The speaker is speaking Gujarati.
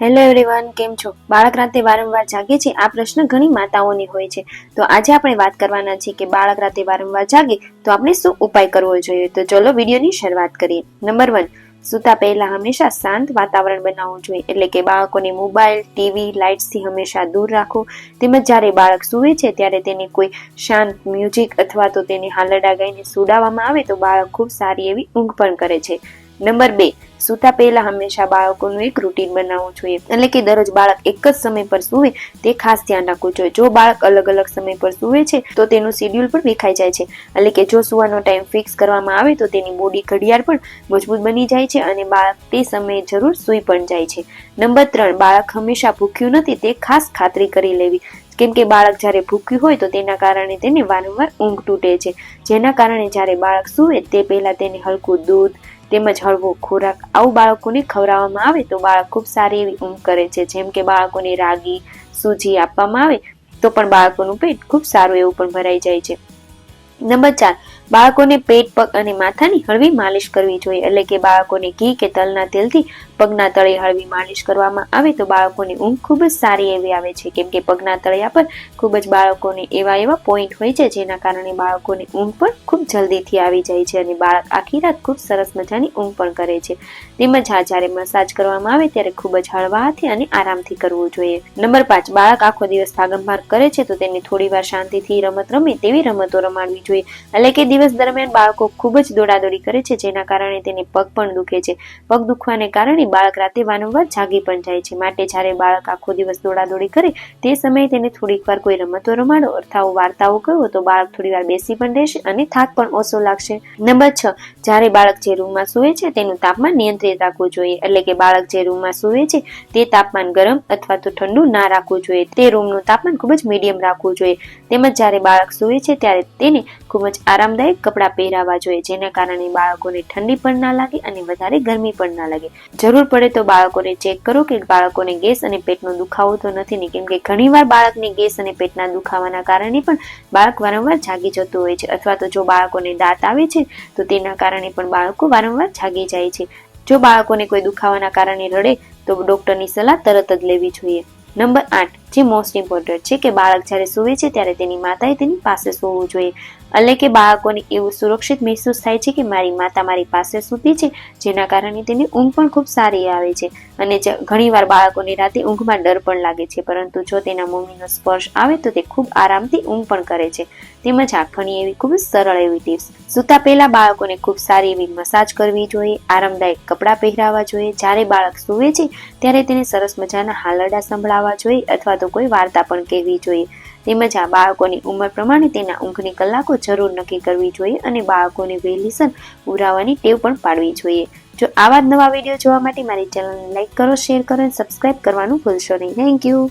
હેલો એવરીવન કેમ છો? બાળક રાતે વારંવાર જાગે છે. આ પ્રશ્ન ઘણી માતાઓને હોય છે. તો આજે આપણે વાત કરવાના છે કે બાળક રાતે વારંવાર જાગે તો આપણે શું ઉપાય કરવો જોઈએ? તો ચલો વિડીયોની શરૂઆત કરીએ. નંબર વન સૂતા પહેલા હંમેશા શાંત વાતાવરણ બનાવવું જોઈએ. એટલે કે બાળકોને મોબાઈલ ટીવી લાઇટ્સથી હંમેશા દૂર રાખો. તેમજ જ્યારે બાળક સૂવે છે ત્યારે તેને કોઈ શાંત મ્યુઝિક અથવા તો તેને હાલરડા ગાઈને સુડાવવામાં આવે તો બાળક ખૂબ સારી એવી ઊંઘ પણ કરે છે. નંબર બે, સૂતા પહેલા હંમેશા બાળકોનું એક રૂટીન બનાવવું જોઈએ. એટલે કે દરરોજ બાળક એક જ સમય પર સૂવે, તે ખાસ ધ્યાન રાખવું જોઈએ. જો બાળક અલગ અલગ સમય પર સૂવે છે, તો તેનું શેડ્યુલ પણ વિખાઈ જાય છે. એટલે કે જો સુવાનો ટાઈમ ફિક્સ કરવામાં આવે, તો તેની બોડી ઘડિયાળ પણ મજબૂત બની જાય છે અને બાળક તે સમયે જરૂર સૂઈ પણ જાય છે. નંબર ત્રણ, બાળક હંમેશા ભૂખ્યું નથી, તે ખાસ ખાતરી કરી લેવી. કેમ કે બાળક જ્યારે ભૂખ્યું હોય તો તેના કારણે તેને વારંવાર ઊંઘ તૂટે છે. જેના કારણે જ્યારે બાળક સૂવે તે પહેલાં તેને હલકું દૂધ તેમજ હળવો ખોરાક આવું બાળકોને ખવડાવવામાં આવે તો બાળક ખૂબ સારી એવી ઊંઘ કરે છે. જેમ કે બાળકોને રાગી સૂજી આપવામાં આવે તો પણ બાળકોનું પેટ ખૂબ સારું એવું પણ ભરાઈ જાય છે. નંબર ચાર બાળકોને પેટ, પગ અને માથાની હળવી માલિશ કરવી જોઈએ. એટલે કે બાળકોને ઘી કે તલના તેલથી પગના તળે હળવી માલિશ કરવામાં આવે તો બાળકોની ઊંઘ ખૂબ જ સારી એવી આવે છે. કેમ કે પગના તળિયા પર ખૂબ જ બાળકોને એવા એવા પોઈન્ટ હોય છે જેના કારણે બાળકોની ઊંઘ પણ ખૂબ જલ્દીથી આવી જાય છે અને બાળક આખી રાત ખૂબ સરસ મજાની ઊંઘ પણ કરે છે. તેમજ હા, જ્યારે મસાજ કરવામાં આવે ત્યારે ખૂબ જ હળવા હાથે અને આરામથી કરવું જોઈએ. નંબર પાંચ, બાળક આખો દિવસ ભાગમભાગ કરે છે તો તેને થોડી વાર શાંતિથી રમત રમે તેવી રમતો રમાડવી જોઈએ. એટલે કે દિવસ દરમિયાન બાળકો ખૂબ જ દોડાદોડી કરે છે, જેના કારણે તેને પગ પણ દુખે છે. પગ દુખવાને કારણે બાળક રાતે વારંવાર જાગી પણ જાય છે. માટે જ્યારે બાળક આખો દિવસ દોડાદોડી કરે, તે સમયે તેને થોડીક વાર કોઈ રમતો રમાડો અર્થાઓ વાર્તાઓ કહો, તો બાળક થોડી વાર બેસી પણ રહેશે અને થાક પણ ઓછો લાગશે. નંબર છ, જ્યારે બાળક જે રૂમમાં સૂવે છે, તેનું તાપમાન નિયંત્રિત રાખવું જોઈએ. એટલે કે બાળક જે રૂમમાં સૂવે છે, તે તાપમાન ગરમ અથવા તો ઠંડુ ના રાખવું જોઈએ. તે રૂમનું તાપમાન ખૂબ જ મીડિયમ રાખવું જોઈએ. તેમજ જ્યારે બાળક સૂવે છે, ત્યારે તેને ખૂબ જ આરામદાયક કપડાં પહેરાવા જોઈએ, જેના કારણે બાળકોને ઠંડી પણ ના લાગે અને વધારે ગરમી પણ ના લાગે. જરૂર પડે તો બાળકોને ચેક કરો કે બાળકોને ગેસ અને પેટનો દુખાવો તો નથી, ને કેમ કે ઘણીવાર બાળકને ગેસ અને પેટના દુખાવાના કારણે પણ બાળક વારંવાર જાગી જતું હોય છે. અથવા તો જો બાળકોને દાંત આવે છે, તો તેના કારણે પણ બાળકો વારંવાર જાગી જાય છે. જો બાળકોને કોઈ દુખાવાના કારણે રડે, તો ડોક્ટરની સલાહ તરત જ લેવી જોઈએ. નંબર આઠ. જે મોસ્ટ ઇમ્પોર્ટન્ટ છે કે બાળક જ્યારે સૂવે છે ત્યારે તેની માતાએ તેની પાસે સૂવું જોઈએ. એટલે કે બાળકોને એવું સુરક્ષિત મહેસૂસ થાય છે કે મારી માતા મારી પાસે સૂતી છે, જેના કારણે તેની ઊંઘ પણ ખૂબ સારી આવે છે. અને ઘણીવાર બાળકોને રાતે ઊંઘમાં ડર પણ લાગે છે, પરંતુ જો તેના મમ્મીનો સ્પર્શ આવે તો તે ખૂબ આરામથી ઊંઘ પણ કરે છે. તેમજ આ ઘણી એવી ખૂબ જ સરળ એવી ટિપ્સ સૂતા પહેલા બાળકોને ખૂબ સારી એવી મસાજ કરવી જોઈએ, આરામદાયક કપડાં પહેરાવા જોઈએ. જ્યારે બાળક સૂવે છે, ત્યારે તેને સરસ મજાના હાલરડા સંભળાવવા જોઈએ અથવા તો કોઈ વાર્તા પણ કહેવી જોઈએ. તેમજ આ બાળકોની ઉંમર પ્રમાણે તેના ઊંઘની કલાકો જરૂર નક્કી કરવી જોઈએ અને બાળકોને વહેલીસર ઉરાવવાની ટેવ પણ પાડવી જોઈએ. જો આવા જ નવા વીડિયો જોવા માટે મારી ચેનલને લાઇક કરો, શેર કરો અને સબસ્ક્રાઇબ કરવાનું ભૂલશો નહીં. Thank you.